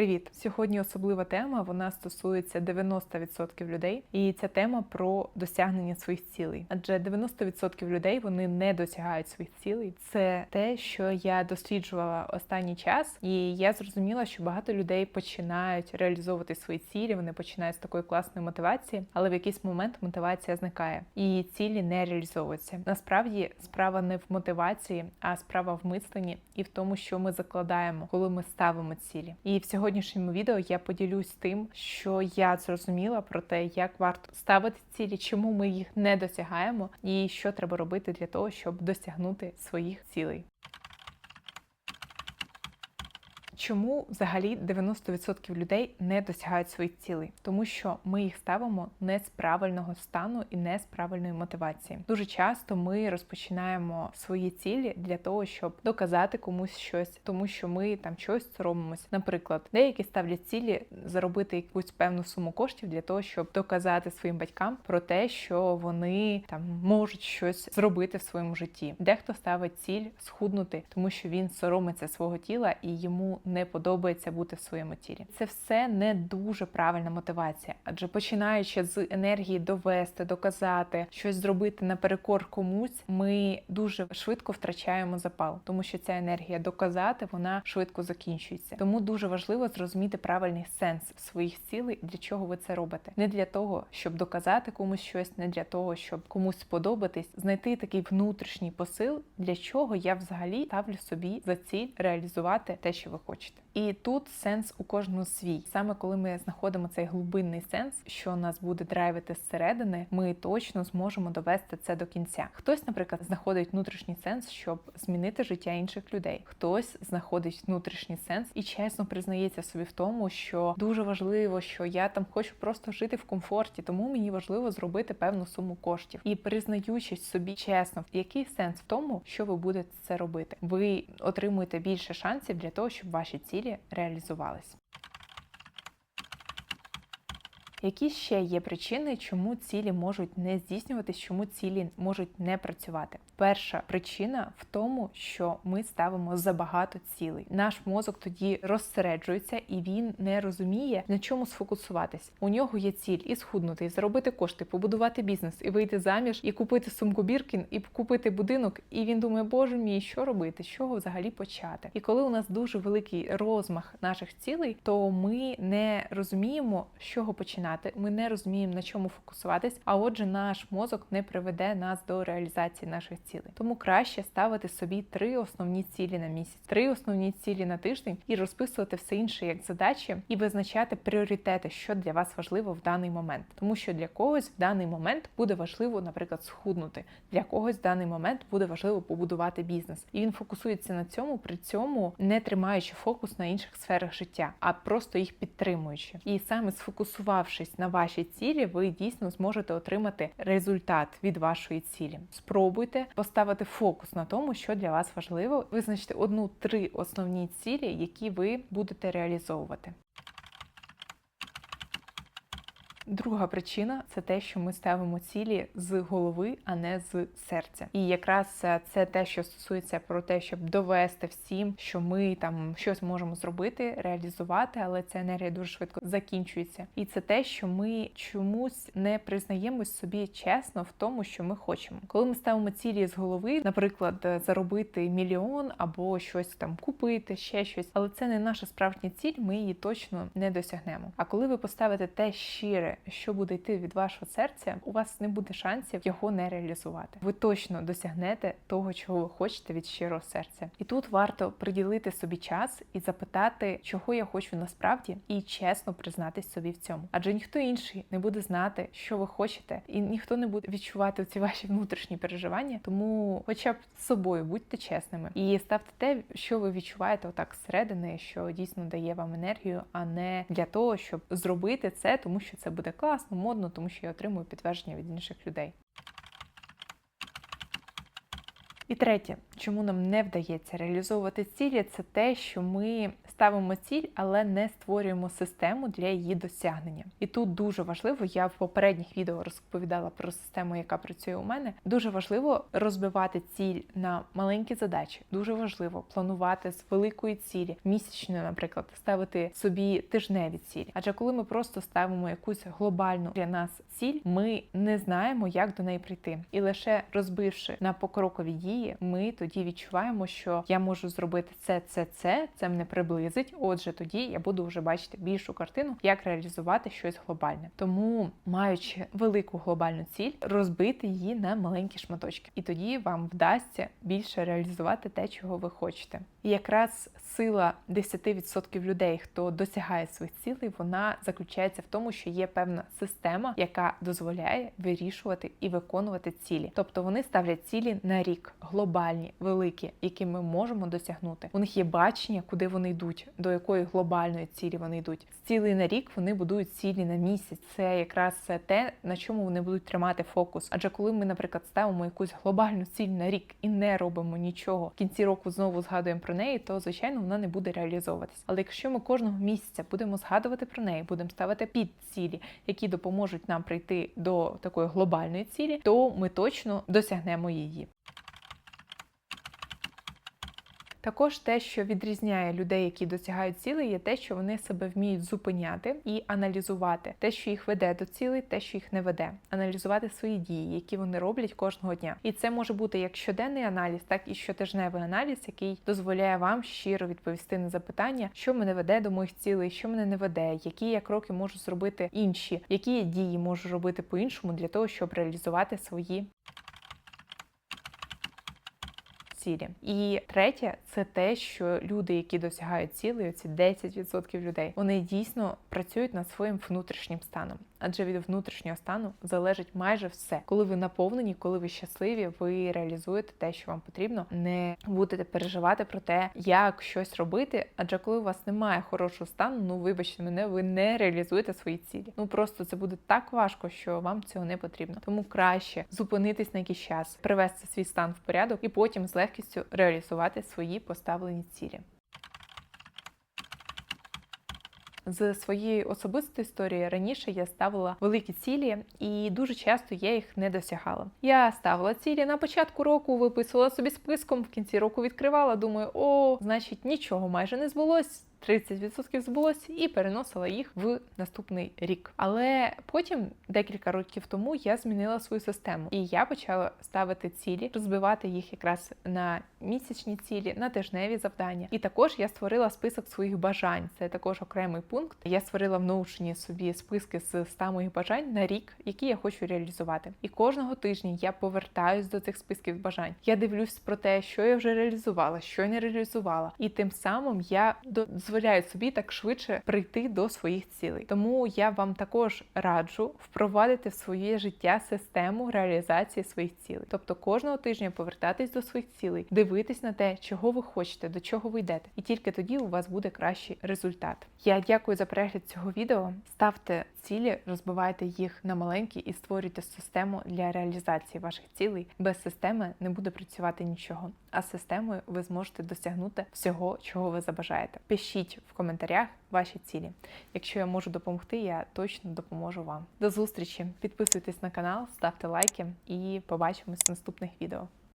Привіт! Сьогодні особлива тема. Вона стосується 90% людей, і ця тема про досягнення своїх цілей. Адже 90% людей вони не досягають своїх цілей. Це те, що я досліджувала останній час, і я зрозуміла, що багато людей починають реалізовувати свої цілі. Вони починають з такої класної мотивації, але в якийсь момент мотивація зникає і цілі не реалізовуються. Насправді справа не в мотивації, а справа в мисленні і в тому, що ми закладаємо, коли ми ставимо цілі. І в сьогоднішньому відео я поділюсь тим, що я зрозуміла про те, як варто ставити цілі, чому ми їх не досягаємо, і що треба робити для того, щоб досягнути своїх цілей. Чому взагалі 90% людей не досягають своїх цілей? Тому що ми їх ставимо не з правильного стану і не з правильної мотивації. Дуже часто ми розпочинаємо свої цілі для того, щоб доказати комусь щось, тому що ми там щось соромимося. Наприклад, деякі ставлять цілі заробити якусь певну суму коштів для того, щоб доказати своїм батькам про те, що вони там можуть щось зробити в своєму житті. Дехто ставить ціль схуднути, тому що він соромиться свого тіла і йому не подобається бути в своєму тілі. Це все не дуже правильна мотивація, адже починаючи з енергії довести, доказати, щось зробити наперекор комусь, ми дуже швидко втрачаємо запал, тому що ця енергія доказати вона швидко закінчується. Тому дуже важливо зрозуміти правильний сенс своїх цілей, для чого ви це робите. Не для того, щоб доказати комусь щось, не для того, щоб комусь сподобатись, знайти такий внутрішній посил, для чого я взагалі ставлю собі за ціль реалізувати те, що ви хочете хочете. І тут сенс у кожного свій. Саме коли ми знаходимо цей глибинний сенс, що нас буде драйвити зсередини, ми точно зможемо довести це до кінця. Хтось, наприклад, знаходить внутрішній сенс, щоб змінити життя інших людей. Хтось знаходить внутрішній сенс і чесно признається собі в тому, що дуже важливо, що я там хочу просто жити в комфорті, тому мені важливо зробити певну суму коштів і признаючись собі чесно, який сенс в тому, що ви будете це робити. Ви отримуєте більше шансів для того, щоб ваші цілі реалізувались. Які ще є причини, чому цілі можуть не здійснюватись, чому цілі можуть не працювати? Перша причина в тому, що ми ставимо забагато цілей. Наш мозок тоді розсереджується і він не розуміє на чому сфокусуватись. У нього є ціль і схуднути, і заробити кошти, побудувати бізнес, і вийти заміж, і купити сумку Біркін, і купити будинок. І він думає, боже мій, що робити, з чого взагалі почати? І коли у нас дуже великий розмах наших цілей, то ми не розуміємо, з чого починати. Ми не розуміємо на чому фокусуватись. А отже, наш мозок не приведе нас до реалізації наших цілей цілей. Тому краще ставити собі три основні цілі на місяць, три основні цілі на тиждень і розписувати все інше як задачі, і визначати пріоритети, що для вас важливо в даний момент. Тому що для когось в даний момент буде важливо, наприклад, схуднути. Для когось в даний момент буде важливо побудувати бізнес. І він фокусується на цьому, при цьому не тримаючи фокус на інших сферах життя, а просто їх підтримуючи. І саме сфокусувавшись на вашій цілі, ви дійсно зможете отримати результат від вашої цілі. Спробуйте поставити фокус на тому, що для вас важливо, визначити одну-три основні цілі, які ви будете реалізовувати. Друга причина це те, що ми ставимо цілі з голови, а не з серця. І якраз це те, що стосується про те, щоб довести всім, що ми там щось можемо зробити, реалізувати, але ця енергія дуже швидко закінчується. І це те, що ми чомусь не признаємось собі чесно в тому, що ми хочемо. Коли ми ставимо цілі з голови, наприклад, заробити мільйон або щось там купити, ще щось, але це не наша справжня ціль, ми її точно не досягнемо. А коли ви поставите те щире що буде йти від вашого серця, у вас не буде шансів його не реалізувати. Ви точно досягнете того, чого ви хочете від щирого серця. І тут варто приділити собі час і запитати, чого я хочу насправді, і чесно признатись собі в цьому. Адже ніхто інший не буде знати, що ви хочете, і ніхто не буде відчувати ці ваші внутрішні переживання. Тому, хоча б з собою будьте чесними і ставте те, що ви відчуваєте отак зсередини, що дійсно дає вам енергію, а не для того, щоб зробити це, тому що це буде буде класно, модно, тому що я отримую підтвердження від інших людей. І третє, чому нам не вдається реалізовувати цілі, це те, що ми ставимо ціль, але не створюємо систему для її досягнення. І тут дуже важливо, я в попередніх відео розповідала про систему, яка працює у мене. Дуже важливо розбивати ціль на маленькі задачі. Дуже важливо планувати з великої цілі, місячної, наприклад, ставити собі тижневі цілі. Адже коли ми просто ставимо якусь глобальну для нас ціль, ми не знаємо, як до неї прийти. І лише розбивши на покрокові дії, ми тоді відчуваємо, що я можу зробити це, це, це, це мене приблизить. Отже, тоді я буду вже бачити більшу картину, як реалізувати щось глобальне. Тому, маючи велику глобальну ціль, розбити її на маленькі шматочки, і тоді вам вдасться більше реалізувати те, чого ви хочете. І якраз сила 10% людей, хто досягає своїх цілей, вона заключається в тому, що є певна система, яка дозволяє вирішувати і виконувати цілі. Тобто вони ставлять цілі на рік, глобальні, великі, які ми можемо досягнути. У них є бачення, куди вони йдуть, до якої глобальної цілі вони йдуть. З цілей на рік вони будують цілі на місяць. Це якраз те, на чому вони будуть тримати фокус. Адже коли ми, наприклад, ставимо якусь глобальну ціль на рік і не робимо нічого, в кінці року знову згадуємо про неї, то звичайно вона не буде реалізовуватись. Але якщо ми кожного місяця будемо згадувати про неї, будемо ставити під цілі, які допоможуть нам прийти до такої глобальної цілі, то ми точно досягнемо її. Також те, що відрізняє людей, які досягають цілей, є те, що вони себе вміють зупиняти і аналізувати те, що їх веде до цілей, те, що їх не веде, аналізувати свої дії, які вони роблять кожного дня. І це може бути як щоденний аналіз, так і щотижневий аналіз, який дозволяє вам щиро відповісти на запитання, що мене веде до моїх цілей, що мене не веде, які я кроки можу зробити інші, які я дії можу робити по-іншому для того, щоб реалізувати свої цілі. І третє, це те, що люди, які досягають цілей, ці 10% людей, вони дійсно працюють над своїм внутрішнім станом. Адже від внутрішнього стану залежить майже все. Коли ви наповнені, коли ви щасливі, ви реалізуєте те, що вам потрібно, не будете переживати про те, як щось робити. Адже коли у вас немає хорошого стану, ну вибачте мене, ви не реалізуєте свої цілі. Ну просто це буде так важко, що вам цього не потрібно. Тому краще зупинитись на якийсь час, привести свій стан в порядок і потім з легкістю реалізувати свої поставлені цілі. З своєї особистої історії раніше я ставила великі цілі, і дуже часто я їх не досягала. Я ставила цілі на початку року, виписувала собі списком, в кінці року відкривала. Думаю, о, значить, нічого майже не збулось. 30% збулося і переносила їх в наступний рік. Але потім, декілька років тому, я змінила свою систему, і я почала ставити цілі, розбивати їх якраз на місячні цілі, на тижневі завдання. І також я створила список своїх бажань. Це також окремий пункт. Я створила в Notion собі списки з 100 моїх бажань на рік, які я хочу реалізувати. І кожного тижня я повертаюсь до цих списків бажань. Я дивлюсь про те, що я вже реалізувала, що я не реалізувала, і тим самим я дозволяють собі так швидше прийти до своїх цілей. Тому я вам також раджу впровадити в своє життя систему реалізації своїх цілей. Тобто кожного тижня повертатись до своїх цілей, дивитись на те, чого ви хочете, до чого ви йдете, і тільки тоді у вас буде кращий результат. Я дякую за перегляд цього відео. Ставте цілі, розбивайте їх на маленькі і створюйте систему для реалізації ваших цілей. Без системи не буде працювати нічого. А з системою ви зможете досягнути всього, чого ви забажаєте. Пишіть в коментарях ваші цілі. Якщо я можу допомогти, я точно допоможу вам. До зустрічі! Підписуйтесь на канал, ставте лайки і побачимось в наступних відео.